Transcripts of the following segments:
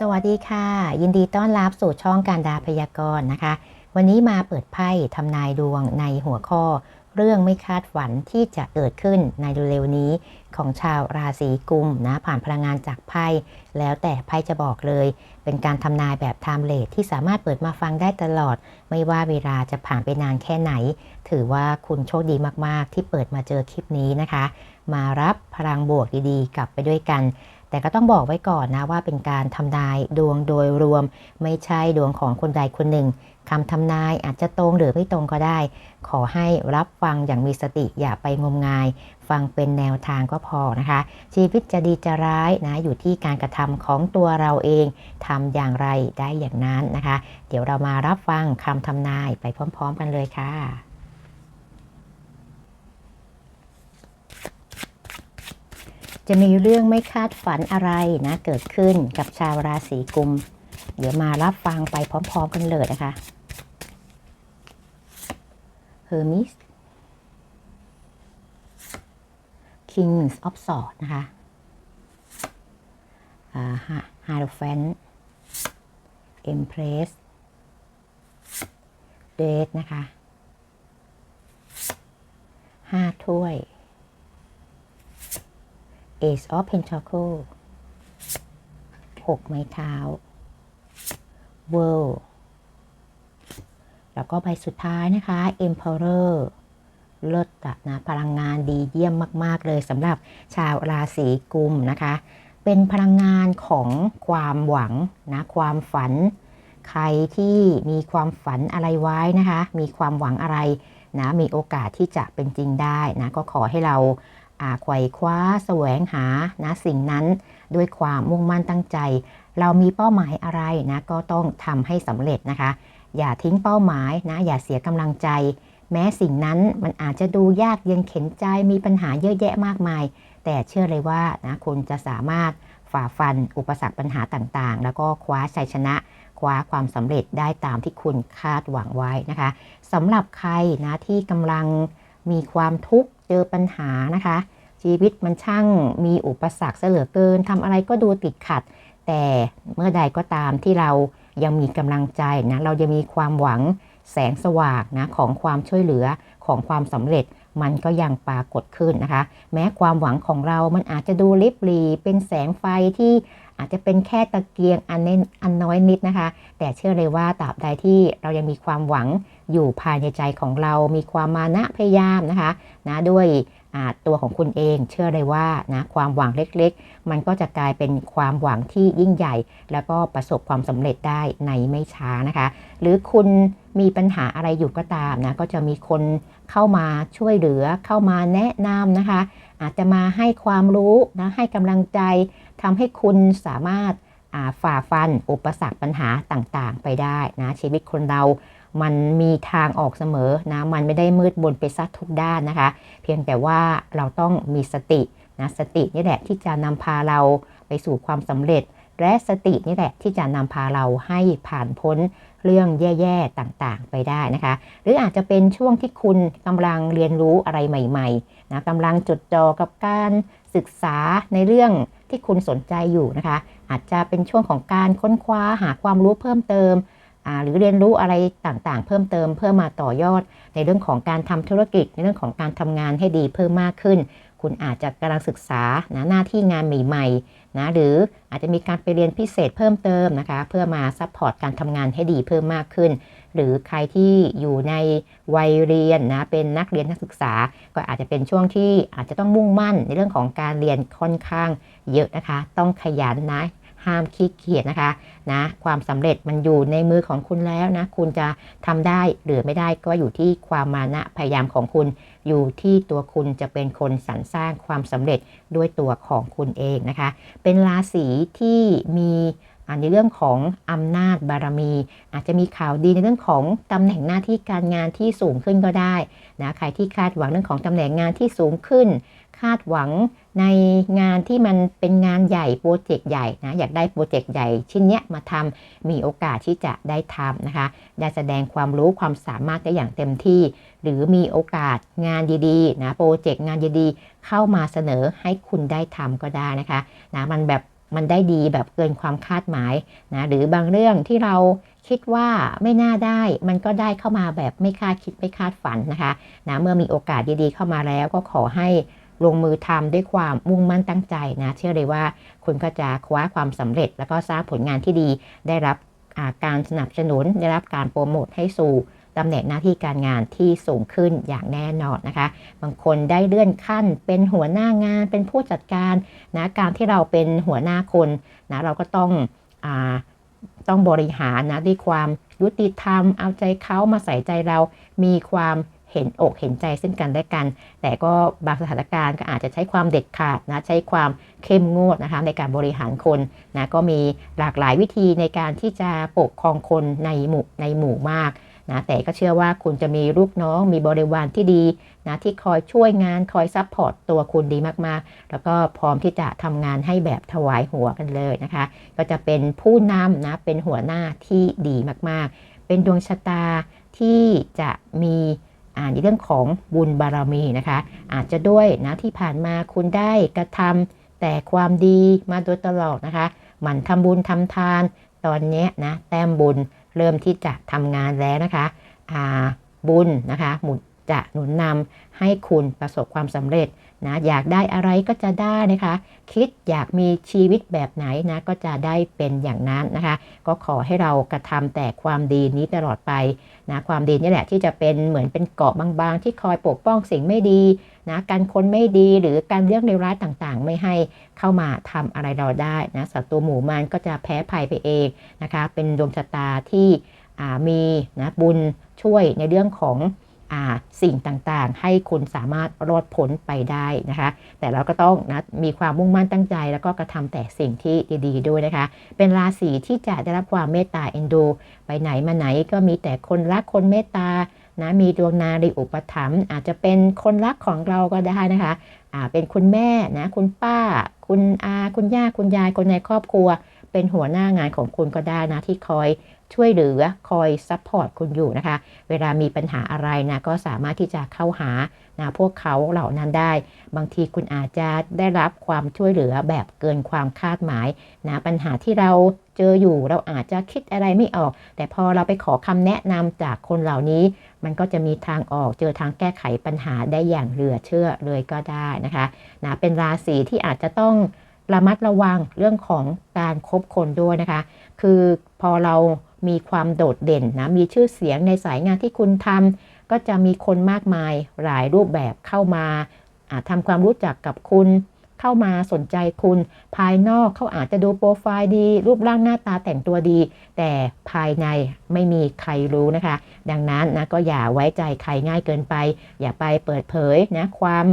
สวัสดีค่ะ ยินดีต้อนรับสู่ช่องการดาพยากรณ์นะคะ วันนี้มาเปิดไพ่ทำนายดวงในหัวข้อ เรื่องไม่คาดฝันที่จะเกิดขึ้นในเร็วๆนี้ของชาวราศีกุมนะผ่านพลังงานจากไพ่แล้วแต่ไพ่จะบอกเลย เป็นการทำนายแบบไทม์เลทที่สามารถเปิดมาฟังได้ตลอด ไม่ว่าเวลาจะผ่านไปนานแค่ไหน ถือว่าคุณโชคดีมากๆ ที่เปิดมาเจอคลิปนี้นะคะ มารับพลังบวกดีๆ กลับไปด้วยกัน แต่ก็ต้องบอกไว้ก่อนนะว่าเป็นการทำนายดวงโดยรวม ไม่ใช่ดวงของคนใดคนหนึ่งคำทำนายอาจจะตรงหรือไม่ตรงก็ได้ ขอให้รับฟังอย่างมีสติอย่าไปงมงาย ฟังเป็นแนวทางก็พอนะคะ ชีวิตจะดีจะร้ายนะอยู่ที่การกระทำของตัวเราเองทำอย่างไรได้อย่างนั้นนะคะ เดี๋ยวเรามารับฟังคำทำนายไปพร้อม ๆ กันเลยค่ะ จะมีเรื่องไม่คาดฝันอะไรนะเกิดขึ้นกับชาวราศีกุม เดี๋ยวมารับฟังไปพร้อม ๆ กันเลยนะคะ Hermes Kings of Swords นะคะอ่า Hierophant Empress Death นะคะห้าถ้วย Ace of Pentacle หกไม้เท้า World แล้วก็ใบสุดท้ายนะคะ Emperor เลิศนะพลังงานดีเยี่ยมมาก ๆ เลยสำหรับชาวราศีกุมนะคะ เป็นพลังงานของความหวังนะความฝัน ใครที่มีความฝันอะไรไว้นะคะ มีความหวังอะไรนะมีโอกาสที่จะเป็นจริงได้นะก็ขอให้เรา ไขว่คว้าแสวงหานะสิ่งนั้นด้วยความมุ่งมั่นตั้งใจ เรามีเป้าหมายอะไรนะก็ต้องทำให้สำเร็จนะคะ อย่าทิ้งเป้าหมายนะอย่าเสียกำลังใจ แม้สิ่งนั้นมันอาจจะดูยากเย็นเข็นใจมีปัญหาเยอะแยะมากมาย แต่เชื่อเลยว่านะคุณจะสามารถฝ่าฟันอุปสรรคปัญหาต่างๆ แล้วก็คว้าชัยชนะคว้าความสำเร็จได้ตามที่คุณคาดหวังไว้นะคะสำหรับใครนะที่กำลังมีความทุกข์เจอปัญหานะคะ ชีวิตมันช่างมีอุปสรรคเหลือเกินทำอะไรก็ดูติดขัด แต่เมื่อใดก็ตามที่เรายังมีกำลังใจนะเราจะมีความหวังแสงสว่างนะของความช่วยเหลือของความสำเร็จมันก็ยังปรากฏขึ้นนะคะ แม้ความหวังของเรามันอาจจะดูลิบหลีเป็นแสงไฟที่อาจจะเป็นแค่ตะเกียงอันเน้นอันน้อยนิดนะคะ แต่เชื่อเลยว่าตราบใดที่เรายังมีความหวังอยู่ภายในใจของเรา มีความมานะพยายามนะคะนะด้วย ตัวของคุณเองเชื่อเลยว่านะความหวังเล็กๆ มันก็จะกลายเป็นความหวังที่ยิ่งใหญ่ แล้วก็ประสบความสำเร็จได้ในไม่ช้านะคะ หรือคุณมีปัญหาอะไรอยู่ก็ตามนะก็จะมีคนเข้ามาช่วยเหลือเข้ามาแนะนำนะคะ อาจจะมาให้ความรู้นะให้กำลังใจทำให้คุณสามารถฝ่าฟัน อุปสรรคปัญหาต่างๆ ไปได้นะชีวิตคนเรา มันมีทางออกเสมอนะ มันไม่ได้มืดบนไปซัดทุกด้านนะคะ เพียงแต่ว่าเราต้องมีสตินะสตินี่แหละที่จะนำพาเราไปสู่ความสำเร็จ และสตินี่แหละที่จะนำพาเราให้ผ่านพ้นเรื่องแย่ๆต่างๆ ไปได้นะคะ หรืออาจจะเป็นช่วงที่คุณกำลังเรียนรู้อะไรใหม่ๆนะกำลังจดจ่อกับการศึกษาในเรื่องที่คุณสนใจอยู่นะคะ อาจจะเป็นช่วงของการค้นคว้าหาความรู้เพิ่มเติม หรือเรียนรู้อะไรต่างๆ เพิ่มเติมเพื่อมาต่อยอด ในเรื่องของการทำธุรกิจ ในเรื่องของการทำงานให้ดีเพิ่มมากขึ้น คุณอาจจะกำลังศึกษานะหน้าที่งานใหม่ๆนะหรืออาจจะมีการไปเรียนพิเศษเพิ่มเติมนะคะ เพื่อมาซัพพอร์ตการทำงานให้ดีเพิ่มมากขึ้น หรือใครที่อยู่ในวัยเรียนนะเป็นนักเรียนนักศึกษา ก็อาจจะเป็นช่วงที่อาจจะต้องมุ่งมั่นในเรื่องของการเรียนค่อนข้างเยอะนะคะ ต้องขยันนะ ห้ามขี้เกียจนะคะนะความสำเร็จมันอยู่ในมือของคุณแล้วนะ คุณจะทำได้หรือไม่ได้ก็อยู่ที่ความมานะพยายามของคุณ อยู่ที่ตัวคุณจะเป็นคนสรรสร้างความสำเร็จด้วยตัวของคุณเองนะคะ เป็นราศีที่มีในเรื่องของอำนาจบารมี อาจจะมีข่าวดีในเรื่องของตำแหน่งหน้าที่การงานที่สูงขึ้นก็ได้นะใครที่คาดหวังเรื่องของตำแหน่งงานที่สูงขึ้นาดหวังในงานที่มันเป็นงานใหญ่โปรเจกต์ใหญ่นะอยากได้โปรเจกต์ใหญ่ชิ้นเนี้ยมาทำมีโอกาสที่จะได้ทำนะคะ ได้แสดงความรู้ความสามารถได้อย่างเต็มที่ หรือมีโอกาสงานดีๆนะโปรเจกต์งานดีๆ เข้ามาเสนอให้คุณได้ทำก็ได้นะคะนะมันแบบมันได้ดีแบบเกินความคาดหมายนะหรือบางเรื่องที่เราคิดว่าไม่น่าได้มันก็ได้เข้ามาแบบไม่คาดคิดไม่คาดฝันนะคะนะเมื่อมีโอกาสดีๆเข้ามาแล้วก็ขอให้ ลงมือทำด้วยความมุ่งมั่นตั้งใจนะ เชื่อเลยว่าคุณก็จะคว้าความสำเร็จ แล้วก็สร้างผลงานที่ดี ได้รับการสนับสนุน ได้รับการโปรโมทให้สู่ตำแหน่งหน้าที่การงานที่สูงขึ้นอย่างแน่นอนนะคะ บางคนได้เลื่อนขั้น เป็นหัวหน้างาน เป็นผู้จัดการนะการที่เราเป็นหัวหน้าคนนะเราก็ต้องอต้องบริหารนะด้วยความยุติธรรม เอาใจเขามาใส่ใจเรา มีความ เห็นอกเห็นใจซึ่งกันและกัน แต่ก็บางสถานการณ์ก็อาจจะใช้ความเด็ดขาดนะใช้ความเข้มงวดนะคะในการบริหารคนนะก็มีหลากหลายวิธีในการที่จะปกครองคนในหมู่ในหมู่มากนะแต่ก็เชื่อว่าคุณจะมีลูกน้องมีบริวารที่ดีนะที่คอยช่วยงานคอยซัพพอร์ตตัวคุณดีมากๆ แล้วก็พร้อมที่จะทำงานให้แบบถวายหัวกันเลยนะคะ ก็จะเป็นผู้นำนะเป็นหัวหน้าที่ดีมากๆ เป็นดวงชะตาที่จะมี ในเรื่องของบุญบารมีนะคะ อาจจะด้วยนะที่ผ่านมาคุณได้กระทำแต่ความดีมาโดยตลอดนะคะหมั่นทำบุญทำทาน ตอนนี้นะแต้มบุญเริ่มที่จะทำงานแล้วนะคะบุญนะคะหมุนจะหนุนนำให้คุณประสบความสำเร็จ นะอยากได้อะไรก็จะได้นะคะ คิดอยากมีชีวิตแบบไหนนะก็จะได้เป็นอย่างนั้นนะคะ ก็ขอให้เรากระทำแต่ความดีนี้ตลอดไปนะความดีนี่แหละที่จะเป็นเหมือนเป็นเกาะบางๆ ที่คอยปกป้องสิ่งไม่ดีนะการคนไม่ดีหรือการเรื่องในร้ายต่างๆ ไม่ให้เข้ามาทำอะไรเราได้นะศัตรูหมู่มันก็จะแพ้ภัยไปเองนะคะ เป็นดวงชะตาที่มีนะบุญช่วยในเรื่องของ สิ่งต่างๆ ให้คุณสามารถรอดพ้นไปได้นะคะ แต่เราก็ต้องนะมีความมุ่งมั่นตั้งใจแล้วก็กระทำแต่สิ่งที่ดีๆด้วยนะคะ เป็นราศีที่จะได้รับความเมตตาเอ็นดูไปไหนมาไหนก็มีแต่คนรักคนเมตตานะมีดวงนารีอุปถัมภ์อาจจะเป็นคนรักของเราก็ได้นะคะอ่าเป็นคุณแม่นะคุณป้า คุณอาคุณย่าคุณยายคนในครอบครัว เป็นหัวหน้างานของคุณก็ได้นะที่คอยช่วยเหลือคอยซัพพอร์ตคุณอยู่นะคะ เวลามีปัญหาอะไรนะก็สามารถที่จะเข้าหานะพวกเขาเหล่านั้นได้ บางทีคุณอาจจะได้รับความช่วยเหลือแบบเกินความคาดหมายนะปัญหาที่เราเจออยู่เราอาจจะคิดอะไรไม่ออก แต่พอเราไปขอคำแนะนำจากคนเหล่านี้ มันก็จะมีทางออกเจอทางแก้ไขปัญหาได้อย่างเหลือเชื่อเลยก็ได้นะคะนะเป็นราศีที่อาจจะต้อง ระมัดระวังเรื่องของการคบคนด้วยนะคะ คือพอเรามีความโดดเด่นนะ มีชื่อเสียงในสายงานที่คุณทำก็จะมีคนมากมายหลายรูปแบบเข้ามาทำความรู้จักกับคุณ เข้ามาสนใจคุณ ภายนอกเขาอาจจะดูโปรไฟล์ดี รูปร่างหน้าตาแต่งตัวดี แต่ภายในไม่มีใครรู้นะคะ ดังนั้นนะก็อย่าไว้ใจใครง่ายเกินไป อย่าไปเปิดเผยนะความ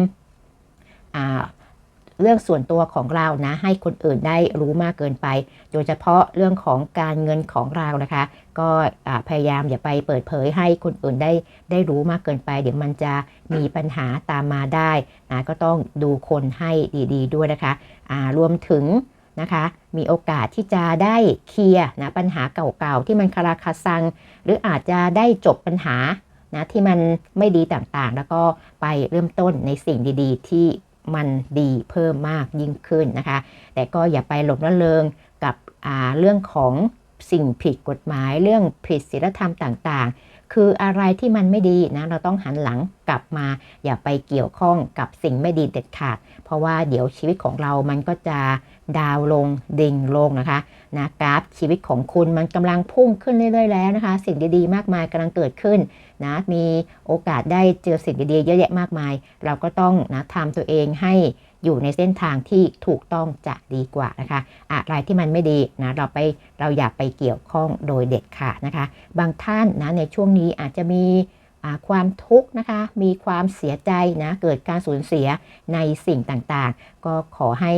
เรื่องส่วนตัวของเรานะ ให้คนอื่นได้รู้มากเกินไป โดยเฉพาะเรื่องของการเงินของเรานะคะ ก็พยายามอย่าไปเปิดเผยให้คนอื่นได้ได้รู้มากเกินไป เดี๋ยวมันจะมีปัญหาตามมาได้นะก็ต้องดูคนให้ดี ๆ ด้วยนะคะรวมถึงนะคะมีโอกาสที่จะได้เคลียร์นะปัญหาเก่าๆ ที่มันคาราคาซัง หรืออาจจะได้จบปัญหานะที่มันไม่ดีต่างๆ แล้วก็ไปเริ่มต้นในสิ่งดีๆ ที่ มันดีเพิ่มมากยิ่งขึ้นนะคะ แต่ก็อย่าไปหลงระเลงกับเรื่องของสิ่งผิดกฎหมายเรื่องผิดศีลธรรมต่างๆ คืออะไรที่มันไม่ดีนะเราต้องหันหลังกลับมา อย่าไปเกี่ยวข้องกับสิ่งไม่ดีเด็ดขาด เพราะว่าเดี๋ยวชีวิตของเรามันก็จะ ดาวลงดิ่งลงนะคะนะกราฟชีวิตของคุณมันกำลังพุ่งขึ้นเรื่อยๆแล้วนะคะ สิ่งดีๆ มากมายกำลังเกิดขึ้นนะมีโอกาสได้เจอสิ่งดีๆเยอะแยะมากมาย เราก็ต้องนะทำตัวเองให้อยู่ในเส้นทางที่ถูกต้องจะดีกว่านะคะ อะไรที่มันไม่ดีนะเราไปเราอย่าไปเกี่ยวข้องโดยเด็ดขาดนะคะ บางท่านนะในช่วงนี้อาจจะมีความทุกข์นะคะ มีความเสียใจนะ เกิดการสูญเสียในสิ่งต่างๆ ก็ขอให้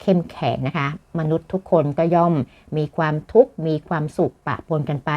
เข้มแข็งนะคะ มนุษย์ทุกคนก็ย่อมมีความทุกข์มีความสุขปะปนกันไป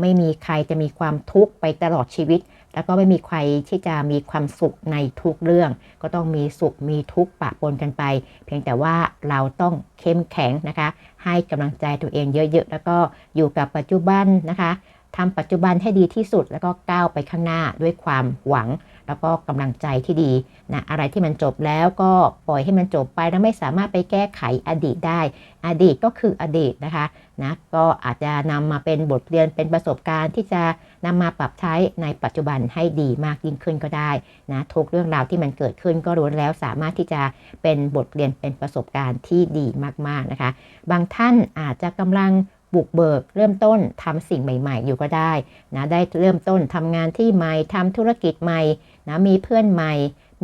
ไม่มีใครจะมีความทุกข์ไปตลอดชีวิต แล้วก็ไม่มีใครที่จะมีความสุขในทุกเรื่อง ก็ต้องมีสุขมีทุกข์ปะปนกันไป เพียงแต่ว่าเราต้องเข้มแข็งนะคะ ให้กำลังใจตัวเองเยอะๆ แล้วก็อยู่กับปัจจุบันนะคะทำปัจจุบันให้ดีที่สุดแล้วก็ก้าวไปข้างหน้าด้วยความหวัง แล้วก็กำลังใจที่ดีนะอะไรที่มันจบแล้วก็ปล่อยให้มันจบไปแล้วไม่สามารถไปแก้ไขอดีตได้ อดีตก็คืออดีตนะคะนะก็อาจจะนำมาเป็นบทเรียนเป็นประสบการณ์ที่จะนำมาปรับใช้ในปัจจุบันให้ดีมากยิ่งขึ้นก็ได้นะทุกเรื่องราวที่มันเกิดขึ้นก็รู้วนแล้วสามารถที่จะเป็นบทเรียนเป็นประสบการณ์ที่ดีมากๆนะคะ บางท่านอาจจะกำลังบุกเบิกเริ่มต้นทำสิ่งใหม่ ๆ อยู่ก็ได้นะได้เริ่มต้นทำงานที่ใหม่ทำธุรกิจใหม่ นะมีเพื่อนใหม่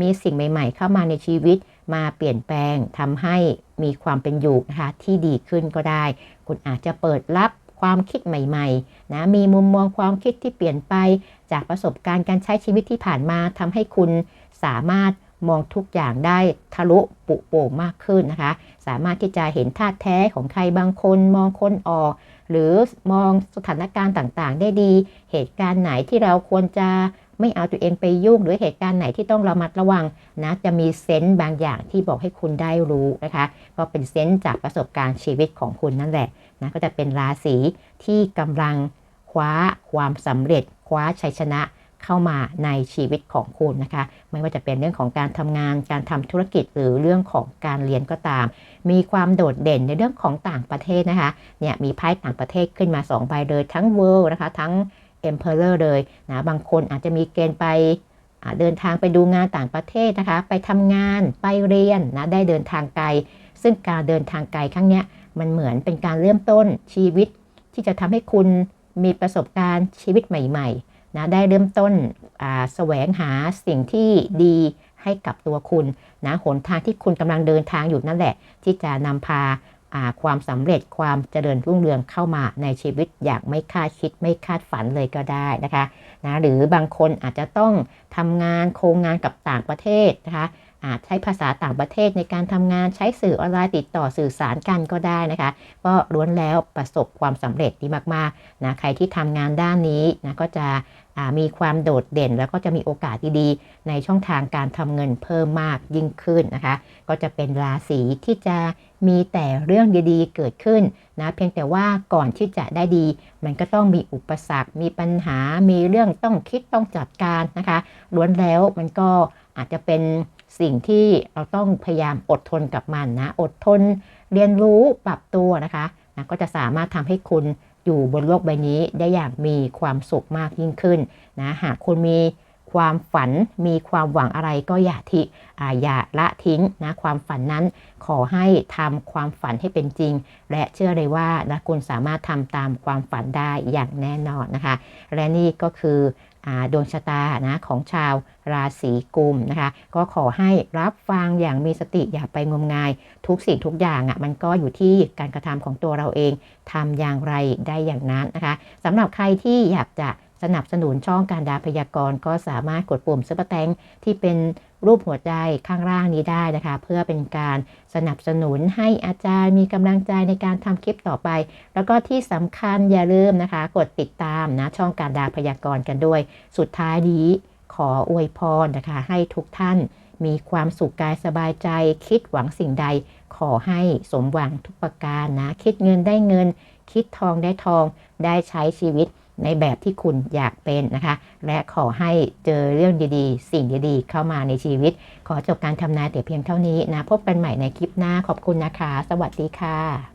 มีสิ่งใหม่ ๆ เข้ามาในชีวิตมาเปลี่ยนแปลงทำให้มีความเป็นอยู่นะคะที่ดีขึ้นก็ได้ คุณอาจจะเปิดรับความคิดใหม่ๆนะมีมุมมองความคิดที่เปลี่ยนไป จากประสบการณ์การใช้ชีวิตที่ผ่านมาทำให้คุณสามารถมองทุกอย่างได้ทะลุปุโป่งมากขึ้นนะคะ สามารถที่จะเห็นท่าแท้ของใครบางคนมองคนออก หรือมองสถานการณ์ต่างๆ ได้ดี เหตุการณ์ไหนที่เราควรจะ ไม่เอาตัวเองไปยุ่งหรือเหตุการณ์ไหนที่ต้องระมัดระวังนะจะมีเซนต์บางอย่างที่บอกให้คุณได้รู้นะคะก็เป็นเซนต์จากประสบการณ์ชีวิตของคุณนั่นแหละนะก็จะเป็นราศีที่กำลังคว้าความสำเร็จ คว้าชัยชนะเข้ามาในชีวิตของคุณนะคะ ไม่ว่าจะเป็นเรื่องของการทำงานการทำธุรกิจหรือเรื่องของการเรียนก็ตาม มีความโดดเด่นในเรื่องของต่างประเทศนะคะเนี่ยมีไพ่ต่างประเทศขึ้นมา2ใบเลยทั้ง World นะคะทั้ง Emperor เลยนะบางคนอาจจะมีเกณฑ์ไปเดินทางไปดูงานต่างประเทศนะคะ ไปทำงานไปเรียนนะได้เดินทางไกล ซึ่งการเดินทางไกลครั้งนี้มันเหมือนเป็นการเริ่มต้นชีวิต ที่จะทำให้คุณมีประสบการณ์ชีวิตใหม่ๆนะได้เริ่มต้นแสวงหาสิ่งที่ดีให้กับตัวคุณนะหนทางที่คุณกำลังเดินทางอยู่นั่นแหละ ที่จะนำพา ความสำเร็จความเจริญรุ่งเรืองเข้ามาในชีวิตอย่างไม่คาดคิดไม่คาดฝันเลยก็ได้นะคะนะหรือบางคนอาจจะต้องทำงานโครงงานกับต่างประเทศนะคะ อาจใช้ภาษาต่างประเทศในการทำงานใช้สื่อออนไลน์ติดต่อสื่อสารกันก็ได้นะคะ ก็ล้วนแล้วประสบความสำเร็จดีมากๆนะใครที่ทำงานด้านนี้นะก็จะมีความโดดเด่นแล้วก็จะมีโอกาสดีๆ ในช่องทางการทำเงินเพิ่มมากยิ่งขึ้นนะคะ ก็จะเป็นราศีที่จะมีแต่เรื่องดีๆ เกิดขึ้นนะเพียงแต่ว่าก่อนที่จะได้ดี มันก็ต้องมีอุปสรรค มีปัญหามีเรื่องต้องคิดต้องจัดการนะคะล้วนแล้วมันก็อาจจะเป็น สิ่งที่เราต้องพยายามอดทนกับมันนะ อดทนเรียนรู้ปรับตัวนะคะนะก็จะสามารถทำให้คุณอยู่บนโลกใบนี้ได้อย่างมีความสุขมากยิ่งขึ้นนะหากคุณมีความฝันมีความหวังอะไรก็อย่าทิอาอย่าละทิ้งนะความฝันนั้นขอให้ทำความฝันให้เป็นจริง และเชื่อเลยว่านะคุณสามารถทำตามความฝันได้อย่างแน่นอนนะคะ และนี่ก็คือ ดวงชะตานะของชาวราศีกุมนะคะ ก็ขอให้รับฟังอย่างมีสติอย่าไปงมงาย ทุกสิ่งทุกอย่างอะ่ะมันก็อยู่ที่การกระทำของตัวเราเองทำอย่างไรได้อย่างนั้นนะคะสำหรับใครที่อยากจะ สนับสนุนช่องการดาพยากรณ์ก็สามารถกดปุ่มซุปเปอร์แตงที่เป็นรูปหัวใจข้างล่างนี้ได้นะคะ เพื่อเป็นการสนับสนุนให้อาจารย์มีกำลังใจในการทำคลิปต่อไป แล้วก็ที่สำคัญอย่าลืมนะคะ กดติดตามนะช่องการดาพยากรณ์กันด้วย สุดท้ายนี้ขออวยพรนะคะ ให้ทุกท่านมีความสุขกายสบายใจ คิดหวังสิ่งใด ขอให้สมหวังทุกประการนะ คิดเงินได้เงิน คิดทองได้ทองได้ใช้ชีวิต ในแบบที่คุณอยากเป็นนะคะ และขอให้เจอเรื่องดีๆ สิ่งดีๆ เข้ามาในชีวิต ขอจบการทำนายแต่เพียงเท่านี้นะ พบกันใหม่ในคลิปหน้าขอบคุณนะคะ สวัสดีค่ะ